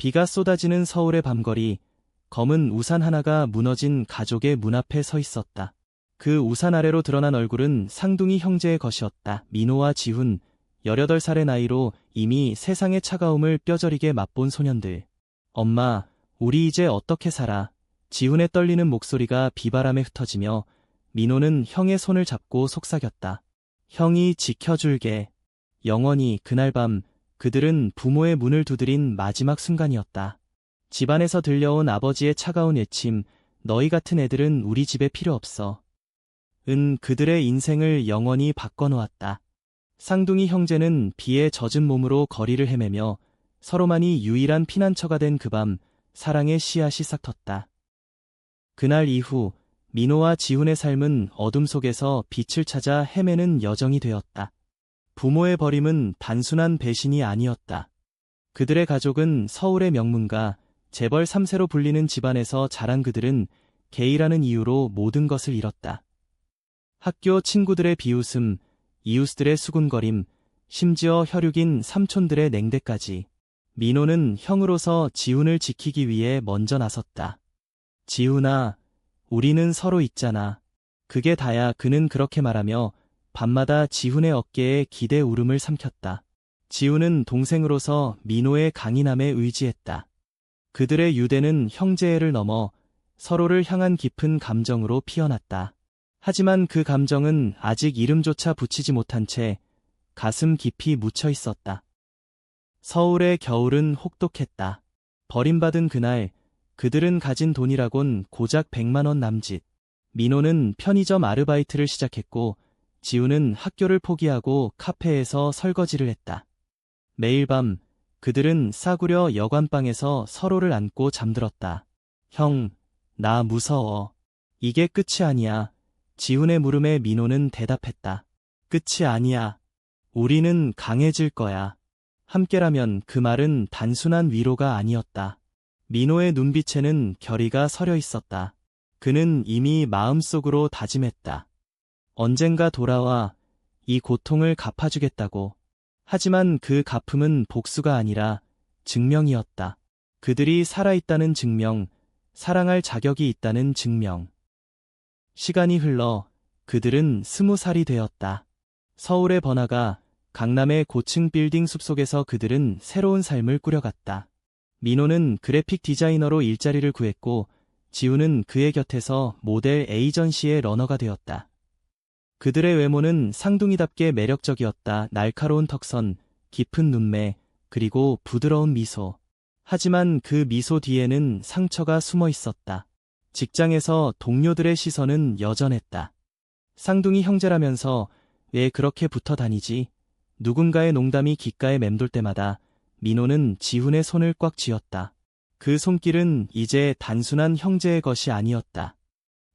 비가 쏟아지는 서울의 밤거리, 검은 우산 하나가 무너진 가족의 문 앞에 서 있었다. 그 우산 아래로 드러난 얼굴은 상둥이 형제의 것이었다. 민호와 지훈, 18살의 나이로 이미 세상의 차가움을 뼈저리게 맛본 소년들. 엄마, 우리 이제 어떻게 살아? 지훈의 떨리는 목소리가 비바람에 흩어지며 민호는 형의 손을 잡고 속삭였다. 형이 지켜줄게. 영원히 그날 밤 그들은 부모의 문을 두드린 마지막 순간이었다. 집안에서 들려온 아버지의 차가운 외침, 너희 같은 애들은 우리 집에 필요 없어. 은 그들의 인생을 영원히 바꿔놓았다. 쌍둥이 형제는 비에 젖은 몸으로 거리를 헤매며 서로만이 유일한 피난처가 된 그 밤 사랑의 씨앗이 싹텄다. 그날 이후 민호와 지훈의 삶은 어둠 속에서 빛을 찾아 헤매는 여정이 되었다. 부모의 버림은 단순한 배신이 아니었다. 그들의 가족은 서울의 명문가, 재벌 3세로 불리는 집안에서 자란 그들은 게이라는 이유로 모든 것을 잃었다. 학교 친구들의 비웃음, 이웃들의 수군거림, 심지어 혈육인 삼촌들의 냉대까지. 민호는 형으로서 지훈을 지키기 위해 먼저 나섰다. 지훈아, 우리는 서로 있잖아. 그게 다야 그는 그렇게 말하며 밤마다 지훈의 어깨에 기대 울음을 삼켰다. 지훈은 동생으로서 민호의 강인함에 의지했다. 그들의 유대는 형제애를 넘어 서로를 향한 깊은 감정으로 피어났다. 하지만 그 감정은 아직 이름조차 붙이지 못한 채 가슴 깊이 묻혀 있었다. 서울의 겨울은 혹독했다. 버림받은 그날 그들은 가진 돈이라곤 고작 100만원 남짓. 민호는 편의점 아르바이트를 시작했고 지우는 학교를 포기하고 카페에서 설거지를 했다. 매일 밤 그들은 싸구려 여관방에서 서로를 안고 잠들었다. 형, 나 무서워. 이게 끝이 아니야. 지훈의 물음에 민호는 대답했다. 끝이 아니야. 우리는 강해질 거야. 함께라면 그 말은 단순한 위로가 아니었다. 민호의 눈빛에는 결의가 서려 있었다. 그는 이미 마음속으로 다짐했다. 언젠가 돌아와 이 고통을 갚아주겠다고. 하지만 그 갚음은 복수가 아니라 증명이었다. 그들이 살아있다는 증명, 사랑할 자격이 있다는 증명. 시간이 흘러 그들은 스무 살이 되었다. 서울의 번화가, 강남의 고층 빌딩 숲속에서 그들은 새로운 삶을 꾸려갔다. 민호는 그래픽 디자이너로 일자리를 구했고, 지우는 그의 곁에서 모델 에이전시의 러너가 되었다. 그들의 외모는 상둥이답게 매력적이었다. 날카로운 턱선, 깊은 눈매, 그리고 부드러운 미소. 하지만 그 미소 뒤에는 상처가 숨어 있었다. 직장에서 동료들의 시선은 여전했다. 쌍둥이 형제라면서 왜 그렇게 붙어 다니지? 누군가의 농담이 귓가에 맴돌 때마다 민호는 지훈의 손을 꽉 쥐었다. 그 손길은 이제 단순한 형제의 것이 아니었다.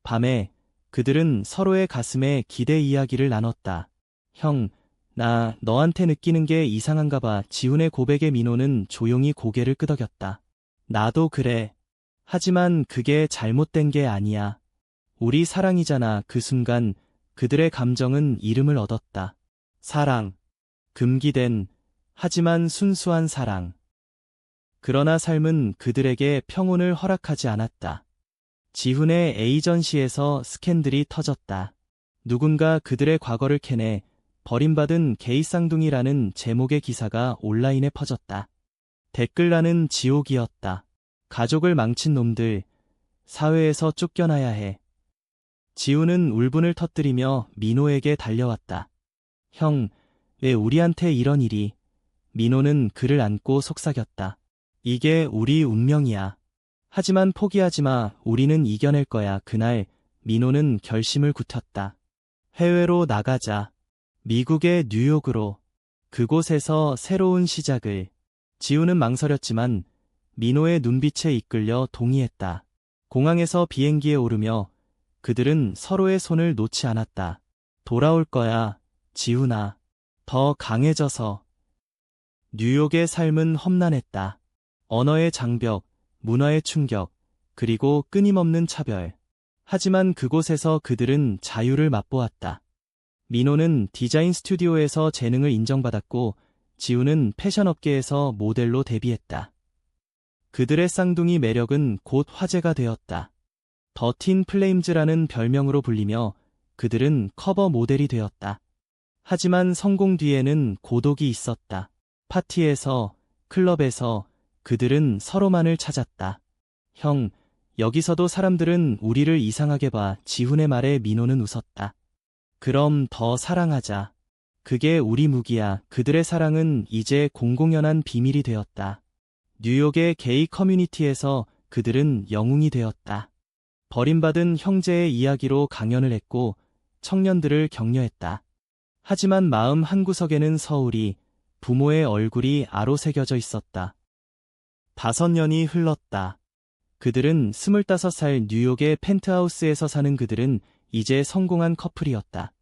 밤에 그들은 서로의 가슴에 기대 이야기를 나눴다. 형, 나 너한테 느끼는 게 이상한가 봐. 지훈의 고백에 민호는 조용히 고개를 끄덕였다. 나도 그래. 하지만 그게 잘못된 게 아니야. 우리 사랑이잖아. 그 순간 그들의 감정은 이름을 얻었다. 사랑. 금기된, 하지만 순수한 사랑. 그러나 삶은 그들에게 평온을 허락하지 않았다. 지훈의 에이전시에서 스캔들이 터졌다. 누군가 그들의 과거를 캐내 버림받은 게이 쌍둥이라는 제목의 기사가 온라인에 퍼졌다. 댓글란은 지옥이었다. 가족을 망친 놈들, 사회에서 쫓겨나야 해. 지훈은 울분을 터뜨리며 민호에게 달려왔다. 형, 왜 우리한테 이런 일이? 민호는 그를 안고 속삭였다. 이게 우리 운명이야. 하지만 포기하지 마. 우리는 이겨낼 거야. 그날 민호는 결심을 굳혔다. 해외로 나가자. 미국의 뉴욕으로. 그곳에서 새로운 시작을. 지우는 망설였지만 민호의 눈빛에 이끌려 동의했다. 공항에서 비행기에 오르며 그들은 서로의 손을 놓지 않았다. 돌아올 거야, 지훈아. 더 강해져서. 뉴욕의 삶은 험난했다. 언어의 장벽, 문화의 충격, 그리고 끊임없는 차별. 하지만 그곳에서 그들은 자유를 맛보았다. 민호는 디자인 스튜디오에서 재능을 인정받았고 지우는 패션 업계에서 모델로 데뷔했다. 그들의 쌍둥이 매력은 곧 화제가 되었다. 더틴 플레임즈라는 별명으로 불리며 그들은 커버 모델이 되었다. 하지만 성공 뒤에는 고독이 있었다. 파티에서, 클럽에서 그들은 서로만을 찾았다. 형, 여기서도 사람들은 우리를 이상하게 봐 지훈의 말에 민호는 웃었다. 그럼 더 사랑하자. 그게 우리 무기야. 그들의 사랑은 이제 공공연한 비밀이 되었다. 뉴욕의 게이 커뮤니티에서 그들은 영웅이 되었다. 버림받은 형제의 이야기로 강연을 했고 청년들을 격려했다. 하지만 마음 한구석에는 서울이 부모의 얼굴이 아로 새겨져 있었다. 다섯 년이 흘렀다. 그들은 스물다섯 살 뉴욕의 펜트하우스에서 사는 그들은 이제 성공한 커플이었다.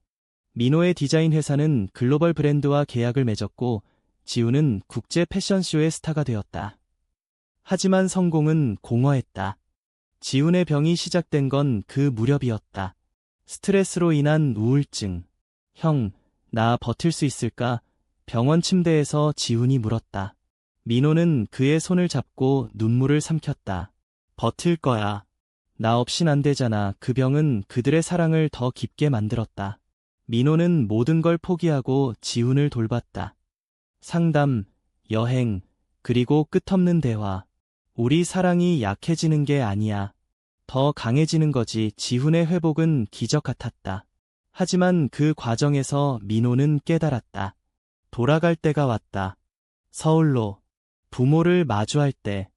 민호의 디자인 회사는 글로벌 브랜드와 계약을 맺었고 지우는 국제 패션쇼의 스타가 되었다. 하지만 성공은 공허했다. 지훈의 병이 시작된 건 그 무렵이었다. 스트레스로 인한 우울증. 형, 나 버틸 수 있을까? 병원 침대에서 지훈이 물었다. 민호는 그의 손을 잡고 눈물을 삼켰다. 버틸 거야. 나 없인 안 되잖아. 그 병은 그들의 사랑을 더 깊게 만들었다. 민호는 모든 걸 포기하고 지훈을 돌봤다. 상담, 여행, 그리고 끝없는 대화. 우리 사랑이 약해지는 게 아니야. 더 강해지는 거지 지훈의 회복은 기적 같았다. 하지만 그 과정에서 민호는 깨달았다. 돌아갈 때가 왔다. 서울로 부모를 마주할 때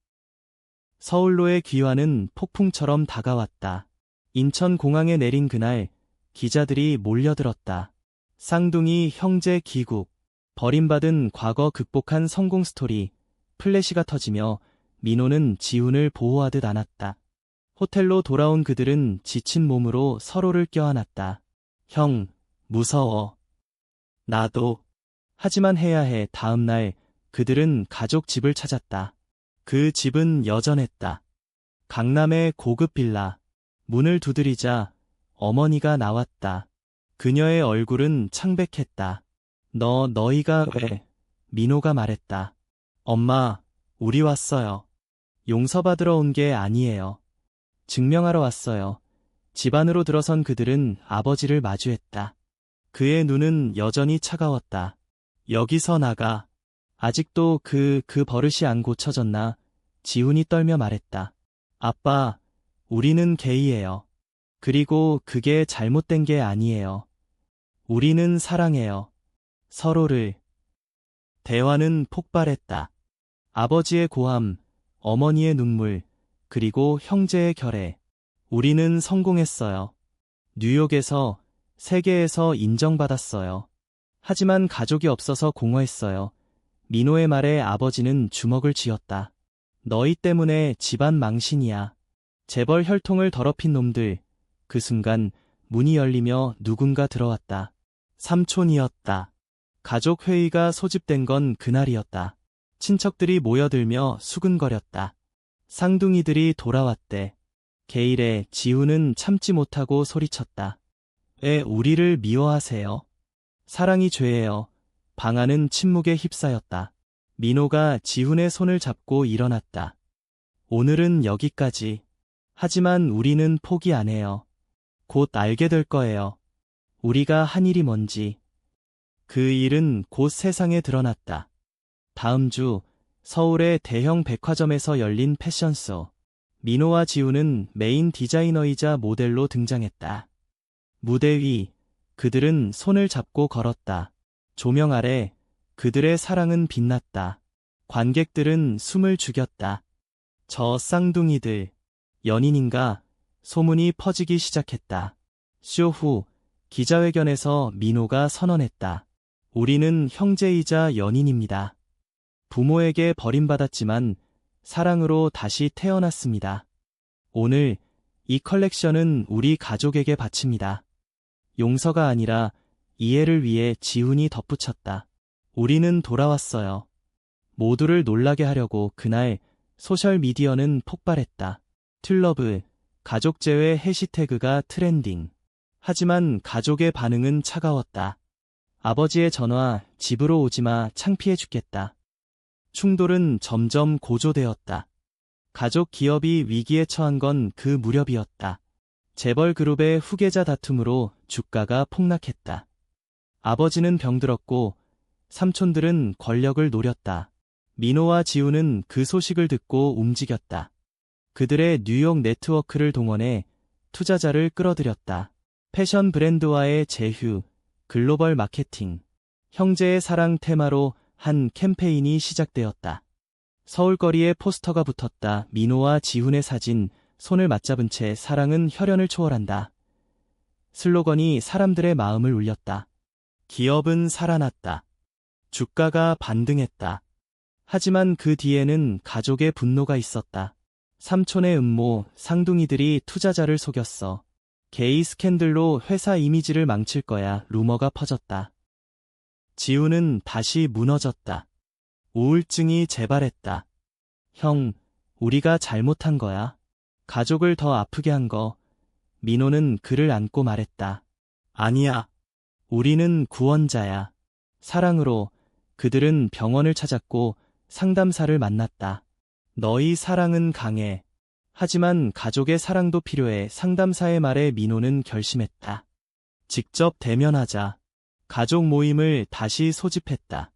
서울로의 귀환은 폭풍처럼 다가왔다. 인천공항에 내린 그날 기자들이 몰려들었다. 쌍둥이 형제 귀국, 버림받은 과거 극복한 성공 스토리, 플래시가 터지며 민호는 지훈을 보호하듯 안았다. 호텔로 돌아온 그들은 지친 몸으로 서로를 껴안았다. 형, 무서워. 나도. 하지만 해야 해 다음 날 그들은 가족 집을 찾았다. 그 집은 여전했다. 강남의 고급 빌라. 문을 두드리자 어머니가 나왔다. 그녀의 얼굴은 창백했다. 너, 너희가 왜? 민호가 말했다. 엄마, 우리 왔어요. 용서받으러 온 게 아니에요. 증명하러 왔어요. 집 안으로 들어선 그들은 아버지를 마주했다. 그의 눈은 여전히 차가웠다. 여기서 나가. 아직도 그, 그 버릇이 안 고쳐졌나? 지훈이 떨며 말했다. 아빠, 우리는 게이예요. 그리고 그게 잘못된 게 아니에요. 우리는 사랑해요. 서로를. 대화는 폭발했다. 아버지의 고함, 어머니의 눈물, 그리고 형제의 결애. 우리는 성공했어요. 뉴욕에서, 세계에서 인정받았어요. 하지만 가족이 없어서 공허했어요. 민호의 말에 아버지는 주먹을 쥐었다. 너희 때문에 집안 망신이야. 재벌 혈통을 더럽힌 놈들. 그 순간 문이 열리며 누군가 들어왔다. 삼촌이었다. 가족 회의가 소집된 건 그날이었다. 친척들이 모여들며 수근거렸다. 쌍둥이들이 돌아왔대. 게일에 지우는 참지 못하고 소리쳤다. 왜 우리를 미워하세요? 사랑이 죄예요. 방아는 침묵에 휩싸였다. 민호가 지훈의 손을 잡고 일어났다. 오늘은 여기까지. 하지만 우리는 포기 안 해요. 곧 알게 될 거예요. 우리가 한 일이 뭔지. 그 일은 곧 세상에 드러났다. 다음 주 서울의 대형 백화점에서 열린 패션쇼. 민호와 지우는 메인 디자이너이자 모델로 등장했다. 무대 위, 그들은 손을 잡고 걸었다. 조명 아래 그들의 사랑은 빛났다. 관객들은 숨을 죽였다. 저 쌍둥이들, 연인인가 소문이 퍼지기 시작했다. 쇼 후 기자회견에서 민호가 선언했다. 우리는 형제이자 연인입니다. 부모에게 버림받았지만 사랑으로 다시 태어났습니다. 오늘 이 컬렉션은 우리 가족에게 바칩니다. 용서가 아니라 이해를 위해 지훈이 덧붙였다. 우리는 돌아왔어요. 모두를 놀라게 하려고 그날 소셜미디어는 폭발했다. 툴러브, 가족 제외 해시태그가 트렌딩. 하지만 가족의 반응은 차가웠다. 아버지의 전화, 집으로 오지마, 창피해 죽겠다. 충돌은 점점 고조되었다. 가족 기업이 위기에 처한 건 그 무렵이었다. 재벌 그룹의 후계자 다툼으로 주가가 폭락했다. 아버지는 병들었고 삼촌들은 권력을 노렸다. 민호와 지우는 그 소식을 듣고 움직였다. 그들의 뉴욕 네트워크를 동원해 투자자를 끌어들였다. 패션 브랜드와의 제휴, 글로벌 마케팅, 형제의 사랑 테마로 한 캠페인이 시작되었다. 서울거리에 포스터가 붙었다. 민호와 지훈의 사진, 손을 맞잡은 채 사랑은 혈연을 초월한다. 슬로건이 사람들의 마음을 울렸다. 기업은 살아났다. 주가가 반등했다. 하지만 그 뒤에는 가족의 분노가 있었다. 삼촌의 음모, 상둥이들이 투자자를 속였어. 게이 스캔들로 회사 이미지를 망칠 거야 루머가 퍼졌다. 지우는 다시 무너졌다. 우울증이 재발했다. 형, 우리가 잘못한 거야. 가족을 더 아프게 한 거. 민호는 그를 안고 말했다. 아니야. 우리는 구원자야. 사랑으로 그들은 병원을 찾았고 상담사를 만났다. 너희 사랑은 강해. 하지만 가족의 사랑도 필요해 상담사의 말에 민호는 결심했다. 직접 대면하자. 가족 모임을 다시 소집했다.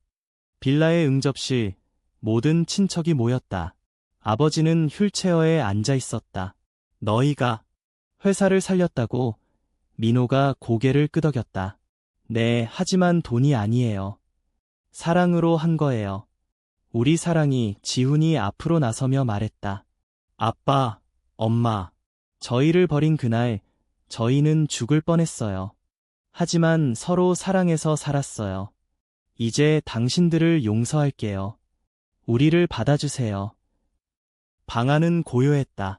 빌라의 응접실, 모든 친척이 모였다. 아버지는 휠체어에 앉아 있었다. 너희가 회사를 살렸다고 민호가 고개를 끄덕였다. 네, 하지만 돈이 아니에요. 사랑으로 한 거예요. 우리 사랑이 지훈이 앞으로 나서며 말했다. 아빠, 엄마, 저희를 버린 그날 저희는 죽을 뻔했어요. 하지만 서로 사랑해서 살았어요. 이제 당신들을 용서할게요. 우리를 받아주세요. 방안은 고요했다.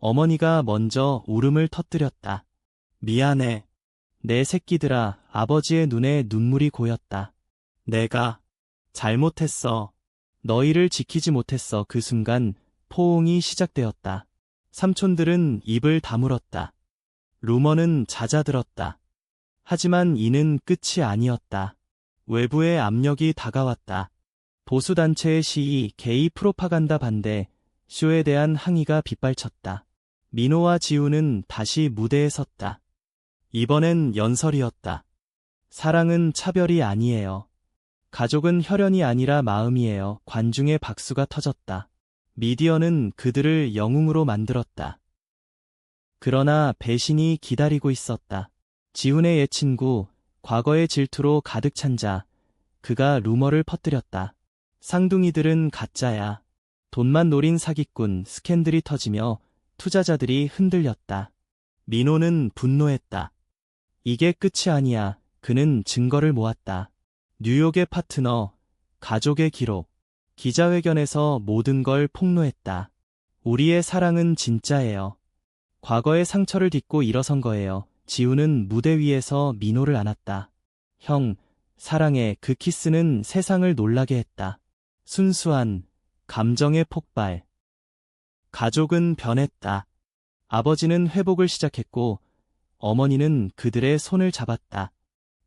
어머니가 먼저 울음을 터뜨렸다. 미안해. 내 새끼들아, 아버지의 눈에 눈물이 고였다. 내가 잘못했어. 너희를 지키지 못했어. 그 순간 포옹이 시작되었다. 삼촌들은 입을 다물었다. 루머는 잦아들었다. 하지만 이는 끝이 아니었다. 외부의 압력이 다가왔다. 보수단체의 시위, 게이 프로파간다 반대, 쇼에 대한 항의가 빗발쳤다. 민호와 지우는 다시 무대에 섰다. 이번엔 연설이었다. 사랑은 차별이 아니에요. 가족은 혈연이 아니라 마음이에요. 관중의 박수가 터졌다. 미디어는 그들을 영웅으로 만들었다. 그러나 배신이 기다리고 있었다. 지훈의 옛 친구, 과거의 질투로 가득 찬 자, 그가 루머를 퍼뜨렸다. 상둥이들은 가짜야. 돈만 노린 사기꾼, 스캔들이 터지며 투자자들이 흔들렸다. 민호는 분노했다. 이게 끝이 아니야. 그는 증거를 모았다. 뉴욕의 파트너, 가족의 기록, 기자회견에서 모든 걸 폭로했다. 우리의 사랑은 진짜예요. 과거의 상처를 딛고 일어선 거예요. 지우는 무대 위에서 민호를 안았다. 형, 사랑해 그 키스는 세상을 놀라게 했다. 순수한 감정의 폭발. 가족은 변했다. 아버지는 회복을 시작했고 어머니는 그들의 손을 잡았다.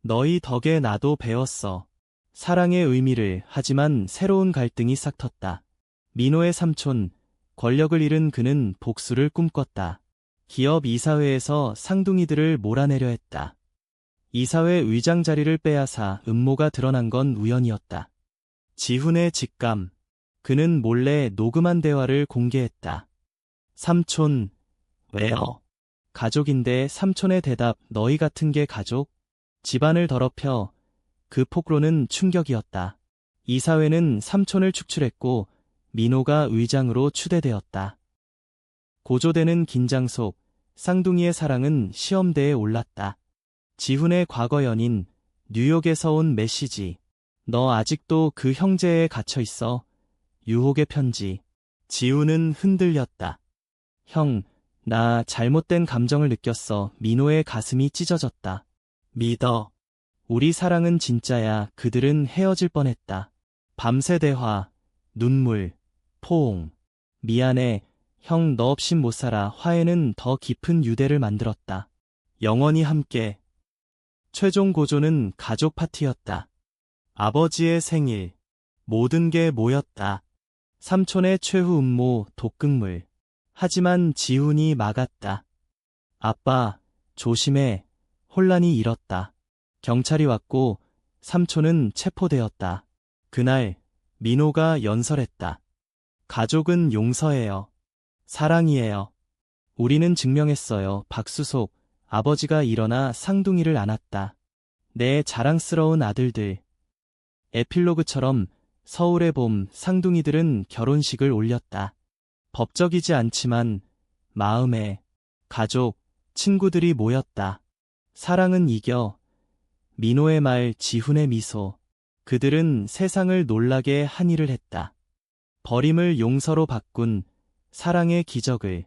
너희 덕에 나도 배웠어. 사랑의 의미를 하지만 새로운 갈등이 싹 텄다. 민호의 삼촌, 권력을 잃은 그는 복수를 꿈꿨다. 기업 이사회에서 상둥이들을 몰아내려 했다. 이사회 의장 자리를 빼앗아 음모가 드러난 건 우연이었다. 지훈의 직감. 그는 몰래 녹음한 대화를 공개했다. 삼촌, 왜요? 가족인데 삼촌의 대답, 너희 같은 게 가족? 집안을 더럽혀. 그 폭로는 충격이었다. 이사회는 삼촌을 축출했고 민호가 의장으로 추대되었다. 고조되는 긴장 속 쌍둥이의 사랑은 시험대에 올랐다. 지훈의 과거 연인, 뉴욕에서 온 메시지. 너 아직도 그 형제에 갇혀 있어. 유혹의 편지. 지훈은 흔들렸다. 형, 나 잘못된 감정을 느꼈어. 민호의 가슴이 찢어졌다. 믿어. 우리 사랑은 진짜야. 그들은 헤어질 뻔했다. 밤새 대화, 눈물, 포옹. 미안해. 형 너 없인 못 살아 화해는 더 깊은 유대를 만들었다. 영원히 함께. 최종 고조는 가족 파티였다. 아버지의 생일. 모든 게 모였다. 삼촌의 최후 음모 독극물. 하지만 지훈이 막았다. 아빠, 조심해. 혼란이 일었다. 경찰이 왔고 삼촌은 체포되었다. 그날 민호가 연설했다. 가족은 용서해요. 사랑이에요. 우리는 증명했어요. 박수속 아버지가 일어나 쌍둥이를 안았다. 내 자랑스러운 아들들. 에필로그처럼 서울의 봄 쌍둥이들은 결혼식을 올렸다. 법적이지 않지만 마음에 가족, 친구들이 모였다. 사랑은 이겨. 민호의 말, 지훈의 미소. 그들은 세상을 놀라게 한 일을 했다. 버림을 용서로 바꾼 사랑의 기적을